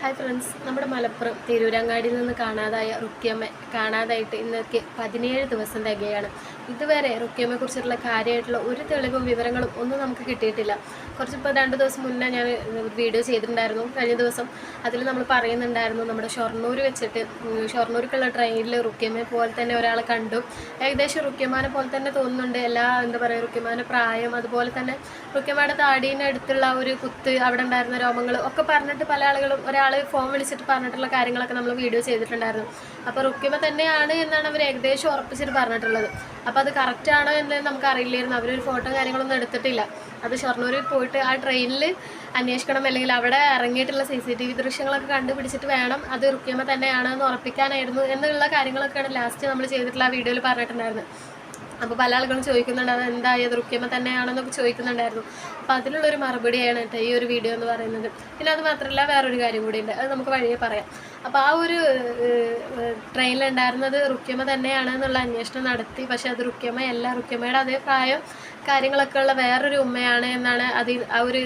Hi friends നമ്മുടെ മലപ്പുറം തിരൂരങ്ങാടിയിൽ നിന്ന് കാണാതായ റുക്കിയമ്മ കാണാതായിട്ട് ഇന്നൊക്കെ പതിനേഴ് ദിവസം തികയാണ്. ഇതുവരെ റുക്കിയമ്മയെ കുറിച്ചിട്ടുള്ള കാര്യമായിട്ടുള്ള ഒരു തെളിവും വിവരങ്ങളും ഒന്നും നമുക്ക് കിട്ടിയിട്ടില്ല. കുറച്ചിപ്പോൾ രണ്ട് ദിവസം മുന്നേ ഞാൻ വീഡിയോ ചെയ്തിട്ടുണ്ടായിരുന്നു. കഴിഞ്ഞ ദിവസം അതിൽ നമ്മൾ പറയുന്നുണ്ടായിരുന്നു നമ്മുടെ ഷൊർണൂർ വെച്ചിട്ട് ഷൊർണൂർക്കുള്ള ട്രെയിനിൽ റുക്കിയമ്മയെ പോലെ തന്നെ ഒരാളെ കണ്ടു. ഏകദേശം റുക്കിയമാനെ പോലെ തന്നെ തോന്നുന്നുണ്ട്. എല്ലാ എന്താ പറയുക റുക്കിയമാനെ പ്രായം അതുപോലെ തന്നെ റുക്കിയമ്മയുടെ താടീന്റെ അടുത്തുള്ള ഒരു കുത്ത് അവിടെ ഉണ്ടായിരുന്ന രോമങ്ങൾ ഒക്കെ പറഞ്ഞിട്ട് പല ആളുകളും ഒരാൾ ഫോൺ വിളിച്ചിട്ട് പറഞ്ഞിട്ടുള്ള കാര്യങ്ങളൊക്കെ നമ്മൾ വീഡിയോ ചെയ്തിട്ടുണ്ടായിരുന്നു. അപ്പോൾ റുക്കിയമ്മ തന്നെയാണ് എന്നാണ് അവർ ഏകദേശം ഉറപ്പിച്ചിട്ട് പറഞ്ഞിട്ടുള്ളത്. അപ്പോൾ അത് കറക്റ്റ് ആണോ എന്ന് നമുക്ക് അറിയില്ലായിരുന്നു അവരൊരു ഫോട്ടോ കാര്യങ്ങളൊന്നും എടുത്തിട്ടില്ല. അത് ഷൊർണൂരിൽ പോയിട്ട് ആ ട്രെയിനിൽ അന്വേഷിക്കണം അല്ലെങ്കിൽ അവിടെ ഇറങ്ങിയിട്ടുള്ള സി സി ടി വി ദൃശ്യങ്ങളൊക്കെ കണ്ടുപിടിച്ചിട്ട് വേണം അത് റുക്കിയമ്മ തന്നെയാണോ എന്ന് ഉറപ്പിക്കാനായിരുന്നു എന്നുള്ള കാര്യങ്ങളൊക്കെയാണ് ലാസ്റ്റ് നമ്മൾ ചെയ്തിട്ടുള്ള ആ വീഡിയോയിൽ പറഞ്ഞിട്ടുണ്ടായിരുന്നത്. അപ്പോൾ പല ആളുകളും ചോദിക്കുന്നുണ്ട് അത് എന്തായത് റുക്കിയമ്മ തന്നെയാണെന്നൊക്കെ ചോദിക്കുന്നുണ്ടായിരുന്നു. അപ്പോൾ അതിനുള്ളൊരു മറുപടിയാണ് കേട്ടോ ഈ ഒരു വീഡിയോ എന്ന് പറയുന്നത്. പിന്നെ അത് മാത്രമല്ല വേറൊരു കാര്യം കൂടി ഉണ്ട് അത് നമുക്ക് വഴിയെ പറയാം. അപ്പോൾ ആ ഒരു ട്രെയിനിലുണ്ടായിരുന്നത് റുക്കിയമ്മ തന്നെയാണ് എന്നുള്ള അന്വേഷണം നടത്തി. പക്ഷേ അത് റുക്കിയമ്മ അല്ല റുക്കിയമ്മയുടെ അതേ പ്രായം കാര്യങ്ങളൊക്കെ ഉള്ള വേറൊരു ഉമ്മയാണ് എന്നാണ് അതിൽ ആ ഒരു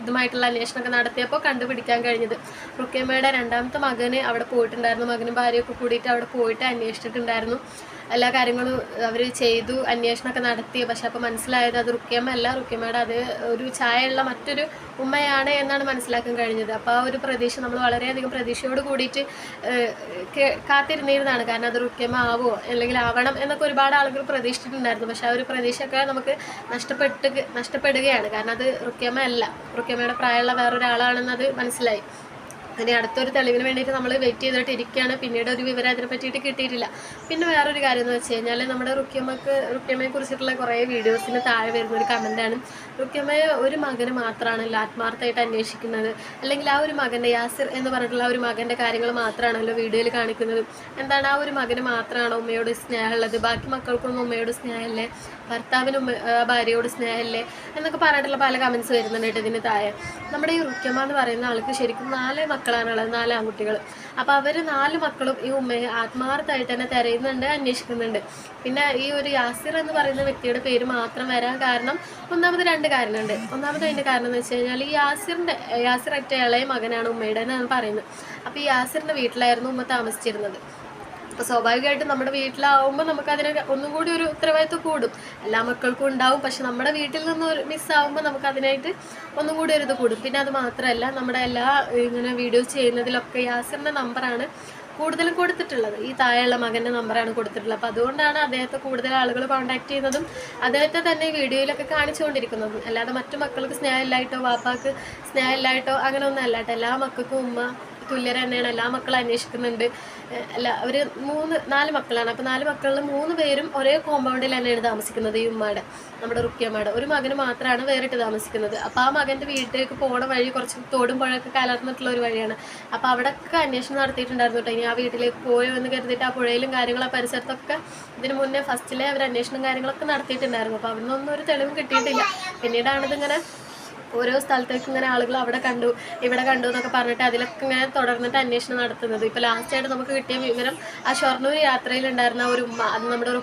ഇതുമായിട്ടുള്ള അന്വേഷണമൊക്കെ നടത്തിയപ്പോൾ കണ്ടുപിടിക്കാൻ കഴിഞ്ഞത്. റുക്കിയമ്മയുടെ രണ്ടാമത്തെ മകന് അവിടെ പോയിട്ടുണ്ടായിരുന്നു. മകനും ഭാര്യയൊക്കെ കൂടിയിട്ട് അവിടെ പോയിട്ട് അന്വേഷിച്ചിട്ടുണ്ടായിരുന്നു. എല്ലാ കാര്യങ്ങളും അവർ ചെയ്തു അന്വേഷണമൊക്കെ നടത്തി. പക്ഷെ അപ്പോൾ മനസ്സിലായത് അത് റുക്കിയമ്മ അല്ല. റുക്കിയമ്മയുടെ അത് ഒരു ചായയുള്ള മറ്റൊരു ഉമ്മയാണ് എന്നാണ് മനസ്സിലാക്കാൻ കഴിഞ്ഞത്. അപ്പോൾ ആ ഒരു പ്രതീക്ഷ നമ്മൾ വളരെയധികം പ്രതീക്ഷയോട് കൂടിയിട്ട് കാത്തിരുന്നിരുന്നതാണ്. കാരണം അത് റുക്യമ ആവോ അല്ലെങ്കിൽ ആവണം എന്നൊക്കെ ഒരുപാട് ആളുകൾ പ്രതീക്ഷിച്ചിട്ടുണ്ടായിരുന്നു. പക്ഷെ ആ ഒരു പ്രതീക്ഷയൊക്കെ നമുക്ക് നഷ്ടപ്പെട്ട് നഷ്ടപ്പെടുകയാണ്. കാരണം അത് റുക്യമ അല്ല റുക്യമയുടെ പ്രായമുള്ള വേറൊരാളാണെന്നത് മനസ്സിലായി. ഇനി അടുത്തൊരു തെളിവിന് വേണ്ടിയിട്ട് നമ്മൾ വെയിറ്റ് ചെയ്തിട്ട് ഇരിക്കുകയാണ്. പിന്നീട് ഒരു വിവരം അതിനെ പറ്റിയിട്ട് കിട്ടിയിട്ടില്ല. പിന്നെ വേറൊരു കാര്യം എന്ന് വെച്ച് കഴിഞ്ഞാൽ നമ്മുടെ റുക്കിയമ്മക്ക് റുക്കിയമ്മയെ കുറിച്ചിട്ടുള്ള കുറേ വീഡിയോസിന് താഴെ വരുന്ന ഒരു കമന്റാണ് റുക്കിയമ്മയെ ഒരു മകന് മാത്രമാണല്ലോ ആത്മാർത്ഥമായിട്ട് അന്വേഷിക്കുന്നത്. അല്ലെങ്കിൽ ആ ഒരു മകന്റെ യാസിർ എന്ന് പറഞ്ഞിട്ടുള്ള ഒരു മകന്റെ കാര്യങ്ങൾ മാത്രമാണല്ലോ വീഡിയോയിൽ കാണിക്കുന്നത്. എന്താണ് ആ ഒരു മകന് മാത്രമാണോ ഉമ്മയോട് സ്നേഹമുള്ളത്? ബാക്കി മക്കൾക്കൊന്നും ഉമ്മയോട് സ്നേഹമല്ലേ? ഭർത്താവിന് ഉമ്മ- ഭാര്യയോട് സ്നേഹമല്ലേ? എന്നൊക്കെ പറഞ്ഞിട്ടുള്ള പല കമൻസ് വരുന്നുണ്ട് ഇതിന് താഴെ. നമ്മുടെ ഈ റുക്കിയമ്മ എന്ന് പറയുന്ന ആൾക്ക് ശരിക്കും നാല് മക്കളാണുള്ളത് നാല് ആൺകുട്ടികൾ അപ്പോൾ അവർ നാല് മക്കളും ഈ ഉമ്മയെ ആത്മാർത്ഥമായിട്ട് തന്നെ തിരയുന്നുണ്ട് അന്വേഷിക്കുന്നുണ്ട്. പിന്നെ ഈ ഒരു യാസിർ എന്ന് പറയുന്ന വ്യക്തിയുടെ പേര് മാത്രം വരാൻ കാരണം ഒന്നാമത് രണ്ട് കാരണമുണ്ട്. ഒന്നാമത് അതിന്റെ കാരണം എന്ന് വെച്ച് കഴിഞ്ഞാൽ ഈ യാസിറിന്റെ യാസിർ ഒറ്റ ഇളയ മകനാണ് ഉമ്മയുടെ എന്നാണ് പറയുന്നത്. അപ്പോൾ ഈ യാസിറിന്റെ വീട്ടിലായിരുന്നു ഉമ്മ താമസിച്ചിരുന്നത്. അപ്പോൾ സ്വാഭാവികമായിട്ടും നമ്മുടെ വീട്ടിലാവുമ്പോൾ നമുക്ക് അതിന് ഒന്നും കൂടി ഒരു ഉത്തരവാദിത്വം കൂടും. എല്ലാ മക്കൾക്കും ഉണ്ടാവും പക്ഷെ നമ്മുടെ വീട്ടിൽ നിന്ന് ഒരു മിസ്സാവുമ്പോൾ നമുക്ക് അതിനായിട്ട് ഒന്നും കൂടി ഒരു ഇത് കൂടും. പിന്നെ അത് മാത്രമല്ല നമ്മുടെ എല്ലാ ഇങ്ങനെ വീഡിയോസ് ചെയ്യുന്നതിലൊക്കെ യാസിറിന്റെ നമ്പറാണ് കൂടുതലും കൊടുത്തിട്ടുള്ളത്. ഈ താഴെയുള്ള മകന്റെ നമ്പറാണ് കൊടുത്തിട്ടുള്ളത്. അപ്പോൾ അതുകൊണ്ടാണ് അദ്ദേഹത്തെ കൂടുതൽ ആളുകൾ കോൺടാക്ട് ചെയ്യുന്നതും അദ്ദേഹത്തെ തന്നെ വീഡിയോയിലൊക്കെ കാണിച്ചുകൊണ്ടിരിക്കുന്നതും. അല്ലാതെ മറ്റു മക്കൾക്ക് സ്നേഹമില്ലായിട്ടോ വാപ്പാക്ക് സ്നേഹമില്ലായിട്ടോ അങ്ങനെ ഒന്നും അല്ലാട്ടോ എല്ലാ മക്കൾക്കും ഉമ്മ തുല്യർ തന്നെയാണ് എല്ലാ മക്കളും അന്വേഷിക്കുന്നുണ്ട്. അല്ല അവർ മൂന്ന് നാല് മക്കളാണ്. അപ്പോൾ നാല് മക്കളിൽ മൂന്ന് പേരും ഒരേ കോമ്പൗണ്ടിൽ തന്നെയാണ് താമസിക്കുന്നത് ഈ ഉമ്മയുടെ നമ്മുടെ റുക്കിയമ്മയുടെ ഒരു മകന് മാത്രമാണ് വേറിട്ട് താമസിക്കുന്നത്. അപ്പോൾ ആ മകന്റെ വീട്ടിലേക്ക് പോണ വഴി കുറച്ച് തോടും പുഴയൊക്കെ കലർന്നിട്ടുള്ള ഒരു വഴിയാണ്. അപ്പോൾ അവിടെയൊക്കെ അന്വേഷണം നടത്തിയിട്ടുണ്ടായിരുന്നു ഇനി ആ വീട്ടിലേക്ക് പോയോ എന്ന് കരുതിയിട്ട് ആ പുഴയിലും കാര്യങ്ങളും ആ പരിസരത്തൊക്കെ ഇതിന് മുന്നേ ഫസ്റ്റിലെ അവർ അന്വേഷണം കാര്യങ്ങളൊക്കെ നടത്തിയിട്ടുണ്ടായിരുന്നു. അപ്പോൾ അവിടെ നിന്നൊന്നും ഒരു തെളിവും കിട്ടിയിട്ടില്ല. പിന്നീടാണ് ഇതിങ്ങനെ ഓരോ സ്ഥലത്തേക്ക് ഇങ്ങനെ ആളുകൾ അവിടെ കണ്ടു ഇവിടെ കണ്ടു എന്നൊക്കെ പറഞ്ഞിട്ട് അതിലൊക്കെ ഇങ്ങനെ തുടർന്നിട്ട് അന്വേഷണം നടത്തുന്നത്. ലാസ്റ്റ് ആയിട്ട് നമുക്ക് കിട്ടിയ വിവരം ആ ഷൊർണൂർ യാത്രയിലുണ്ടായിരുന്ന ഒരു ഉമ്മ അത് നമ്മുടെ ഒരു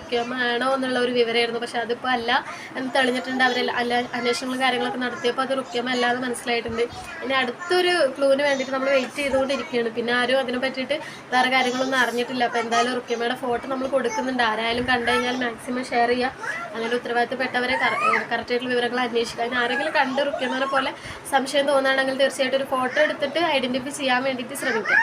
ആണോ എന്നുള്ള ഒരു വിവരമായിരുന്നു. പക്ഷെ അതിപ്പോൾ അല്ല എന്ന് തെളിഞ്ഞിട്ടുണ്ട്. അവർ അല്ല അന്വേഷണങ്ങളും കാര്യങ്ങളൊക്കെ നടത്തിയപ്പോൾ അത് റുക്കിയമ്മ അല്ലാതെ മനസ്സിലായിട്ടുണ്ട്. ഇനി അടുത്തൊരു ക്ലൂവിന് വേണ്ടിയിട്ട് നമ്മൾ വെയിറ്റ് ചെയ്തുകൊണ്ടിരിക്കുകയാണ്. പിന്നെ ആരും അതിനെ പറ്റിയിട്ട് വേറെ കാര്യങ്ങളൊന്നും അറിഞ്ഞിട്ടില്ല. അപ്പോൾ എന്തായാലും റുക്കിയമ്മയുടെ ഫോട്ടോ നമ്മൾ കൊടുക്കുന്നുണ്ട്. ആരായാലും കണ്ടു കഴിഞ്ഞാൽ മാക്സിമം ഷെയർ ചെയ്യുക അങ്ങനെ ഉത്തരവാദിത്തപ്പെട്ടവരെ കറക്റ്റായിട്ടുള്ള വിവരങ്ങൾ അന്വേഷിക്കുക അതിന് ആരെങ്കിലും കണ്ട് റുക്കിയമ്മനെ പോലെ സംശയം തോന്നുകയാണെങ്കിൽ തീർച്ചയായിട്ടും ഒരു ഫോട്ടോ എടുത്തിട്ട് ഐഡന്റിഫൈ ചെയ്യാൻ വേണ്ടിയിട്ട് ശ്രമിക്കുക.